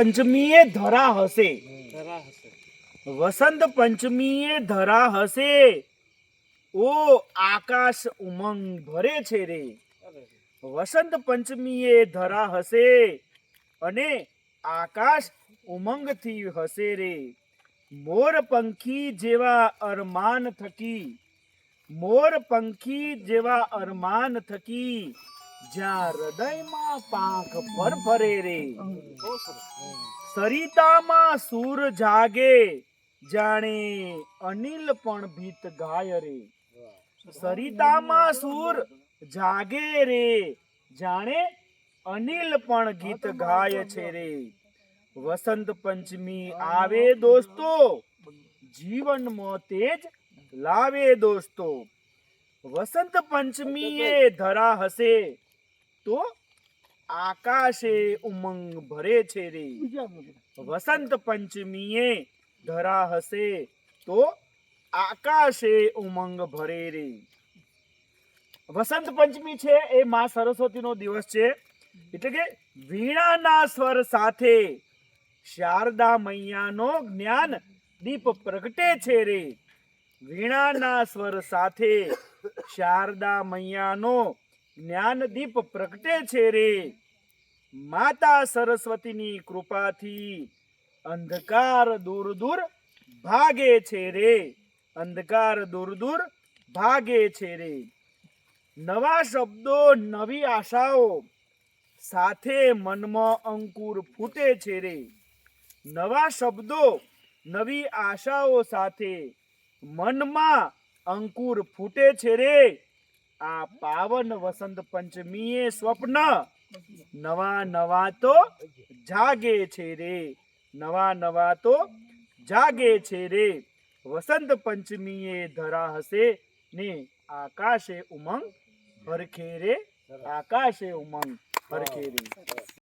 પંચમીએ ધરા હશે. વસંત પંચમીએ ધરા હશે. ઓ આકાશ ઉમંગ ભરે છે રે. વસંત પંચમીએ ધરા હશે અને આકાશ ઉમંગથી હશે રે. મોર પંખી જેવા અરમાન થકી મોર પંખી જેવા અરમાન થકી જ્યાં હૃદયમાં પાંખ ફરફરે રે. સરિતામાં સૂર જાગે જાણે અનિલ પણ ભીત ગાય રે. સરિતામાં સૂર જાગે રે જાણે અનિલ પણ ગીત ગાય છે રે. વસંત પંચમી આવે દોસ્તો. જીવનમાં તેજ લાવે દોસ્તો. વસંત પંચમી એ ધરા હશે. તો આકાશે ઉમંગ ભરે છે રે. વસંત પંચમીએ ધરા હશે તો આકાશે ઉમંગ ભરે રે. વસંત પંચમી છે એ માં સરસ્વતીનો દિવસ છે. એટલે કે વીણાના સ્વર સાથે શારદા મૈયાનો જ્ઞાન દીપ પ્રગટે છે રે. વીણાના સ્વર સાથે શારદા મૈયાનો જ્ઞાન દીપ પ્રગટે છે રે. માતા સરસ્વતીની કૃપાથી અંધકાર દૂર દૂર ભાગે છે રે. અંધકાર દૂર દૂર ભાગે છે રે. નવા શબ્દો, નવી આશાઓ સાથે મનમાં અંકુર ફૂટે છે રે. નવા શબ્દો, નવી આશાઓ સાથે મનમાં અંકુર ફૂટે છે રે. આ પાવન વસંત પંચમીએ સ્વપ્ન. નવા નવા તો જાગે છે રે. નવા નવા તો જાગે છે રે. વસંત પંચમીએ ધરા હશે ને આકાશે ઉમંગ. ભરખે રે, આકાશે ઉમંગ. ભરખે રે.